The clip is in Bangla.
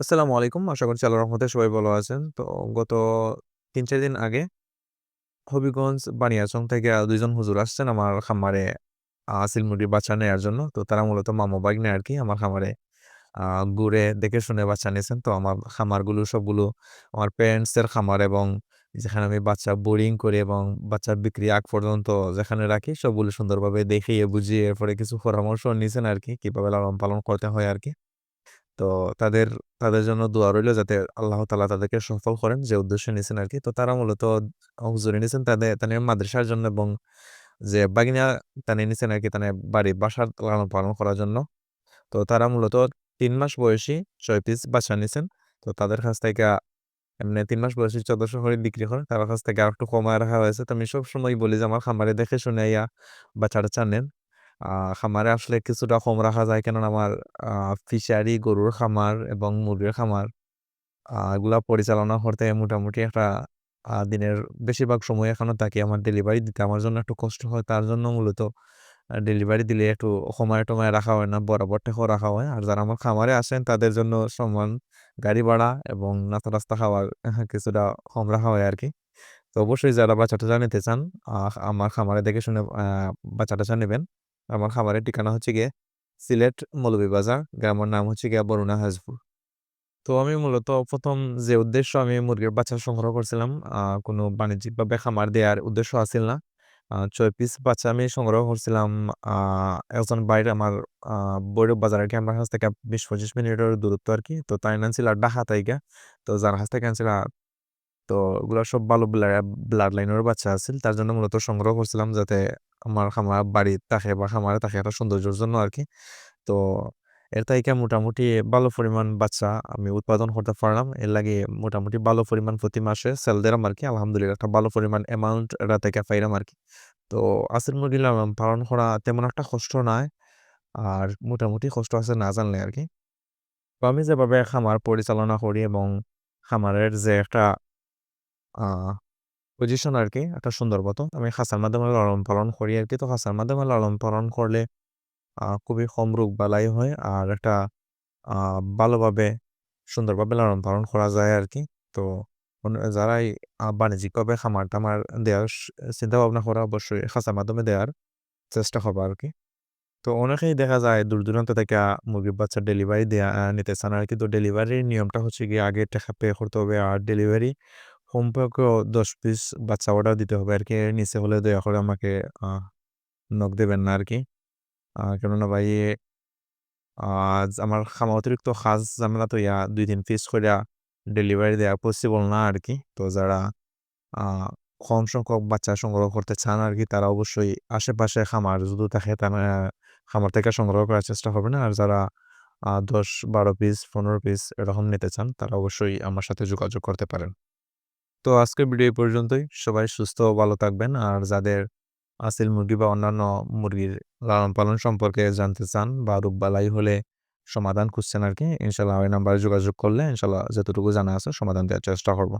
আসসালামু আলাইকুম। আশা করছি আল্লাহর রহমতে সবাই ভালো আছেন। তো গত ৩-৪ দিন আগে হবিগঞ্জ বানিয়াচং থেকে ২ হুজুর আসছেন আমার খামারে আসিল মুরগির বাচ্চা নেওয়ার জন্য। তো তারা মূলত মামা আর কি আমার খামারে ঘুরে দেখে শুনে বাচ্চা নিয়েছেন। তো আমার খামারগুলো সবগুলো আমার প্যারেন্টসের খামার এবং যেখানে আমি বাচ্চা বোরিং করি এবং বাচ্চা বিক্রি আগ পর্যন্ত যেখানে রাখি সবগুলো সুন্দরভাবে দেখিয়ে বুঝিয়ে এরপরে কিছু পরামর্শ নিয়েছেন আর কি কীভাবে লালন পালন করতে হয় আরকি। তো তাদের তাদের জন্য দোয়া রইল যাতে আল্লাহ তালা তাদেরকে সফল করেন যে উদ্দেশ্যে নিছেন আরকি। তো তারা মূলত হুজুরি নিছেন তাদের তাদের মাদ্রাসার জন্য এবং যে বাগিনা তানে নিছেন আরকি তানে বাড়ির বাসার লালন পালন করার জন্য। তো তারা মূলত তিন মাস বয়সী ছয় পিস বাচ্চা নিছেন। তো তাদের কাছ থেকে এমনি তিন মাস বয়সী চোদ্দশো করে বিক্রি করে। তার কাছ থেকে আরেকটু কমায় রাখা হয়েছে। তো আমি সবসময়ই বলি যে, আমার খামারে দেখে শুনে আইয়া বাচ্চা-টাচ্চা নেন। খামারে আসলে কিছুটা কম রাখা যায় কেননা আমার ফিশারি, গরুর খামার এবং মুরগির খামার এগুলা পরিচালনা করতে মোটামুটি একটা দিনের বেশিরভাগ সময় এখনও থাকি। আমার ডেলিভারি দিতে আমার জন্য একটু কষ্ট হয়। তার জন্য মূলত ডেলিভারি দিলে একটু সময়ে-টময়ে রাখা হয় না। বরাবর টাকাও রাখা হয়। আর যারা আমার খামারে আসেন তাদের জন্য সমান গাড়ি ভাড়া এবং নাস্তা-টাস্তা খাওয়ার কিছুটা কম রাখা হয় আর কি তো অবশ্যই যারা বাচ্চা-টাচ্চা নিতে চান আমার খামারে দেখে শুনে আ বাচ্চা-টাচ্চা নিবেন। আমার খামারের ঠিকানা হচ্ছে গিয়ে সিলেট মৌলভীবাজার। গ্রামের নাম হচ্ছে গিয়ে বরুণা হাজপুর। তো আমি মূলত প্রথম যে উদ্দেশ্য আমি মুরগির বাচ্চা সংগ্রহ করছিলাম কোনো বাণিজ্যিকভাবে খামার দেয়ার উদ্দেশ্য আছিল না। ৬ পিস বাচ্চা আমি সংগ্রহ করছিলাম একজন ভাইর আমার, আ ভৈরব বাজার আরকি আমার কাছ থেকে ২০-২৫ মিনিটের দূরত্ব আর কি তো তাই আনছিল ঢাকা থাইকা। তো যার কাছ থেকে আনছিল তো ওগুলো সব ভালো ব্লা ব্লাড লাইনের বাচ্চা আছিল। তার জন্য মূলত সংগ্রহ করছিলাম যাতে আমার খামার বাড়ির থাকে বা খামারে থাকে একটা সৌন্দর্যের জন্য আর কি তো এর থাইকা মোটামুটি ভালো পরিমাণ বাচ্চা আমি উৎপাদন করতে পারলাম। এর লাগে মোটামুটি ভালো পরিমাণ প্রতি মাসে সেল দিলাম আর কি আলহামদুলিল্লাহ একটা ভালো পরিমাণ অ্যামাউন্ট এটা থেকে পাইলাম আর কি তো আসিল মুরগি পালন করা তেমন একটা কষ্ট নয়। আর মোটামুটি কষ্ট আছে না জানলে আরকি। তো আমি যেভাবে খামার পরিচালনা করি এবং খামারের যে একটা পজিশন আরকি একটা সুন্দর মতো আমি খাঁচার মাধ্যমে লালন পালন করি আরকি। তো খাঁচার মাধ্যমে লালন পালন করলে খুবই কম রোগ-বালাই হয়। আর একটা ভালোভাবে, সুন্দরভাবে লালন পালন করা যায় আরকি। তো অন যারাই বাণিজ্যিকভাবে খামার-টামার দেওয়ার স, চিন্তা-ভাবনা করে অবশ্যই খাঁচার মাধ্যমে দেওয়ার চেষ্টা করবা আরকি। তো অনেকেই দেখা যায় দূর-দূরান্ত থেকে মুরগির বাচ্চার ডেলিভারি দেয়া নিতে চান আরকি। তো ডেলিভারির নিয়মটা হচ্ছে গিয়ে আগে টাকা পে করতে হবে। আর ডেলিভারি কমপক্ষেও ১০ পিস বাচ্চা অর্ডার দিতে হবে আরকি। এর নিচে হলে দয়া করে আমাকে, আ নক দিবেন না আরকি। আ, কেননা ভাই আজ আমার খামা অতিরিক্ত কাজ ঝামেলা তৈয়া ২-৩ পিস কইরা ডেলিভারি দেয়া পসিবল না আরকি। তো যারা, আ, কম সংখ্যক বাচ্চা সংগ্রহ করতে চান আরকি, তারা অবশ্যই আশেপাশে খামার যদি থাকে, তারা খামার থেকে সংগ্রহ করার চেষ্টা করবেন। আর যারা, আ ১০-১২ পিস ১৫ পিস এরকম নিতে চান, তারা অবশ্যই আমার সাথে যোগাযোগ করতে পারেন। তো আজকের ভিডিও পর্যন্তই। সবাই সুস্থ ভালো থাকবেন। আর যাদের আসিল মুরগি বা অন্যান্য মুরগির লালন-পালন সম্পর্কে জানতে চান বা রূপবালাই হলে সমাধান খুঁজছেন আর কি, ইনশাল্লাহ ওই নাম্বারে যোগাযোগ করলে ইনশাল্লাহ যতটুকু জানা আছে সমাধান দেওয়ার চেষ্টা করব।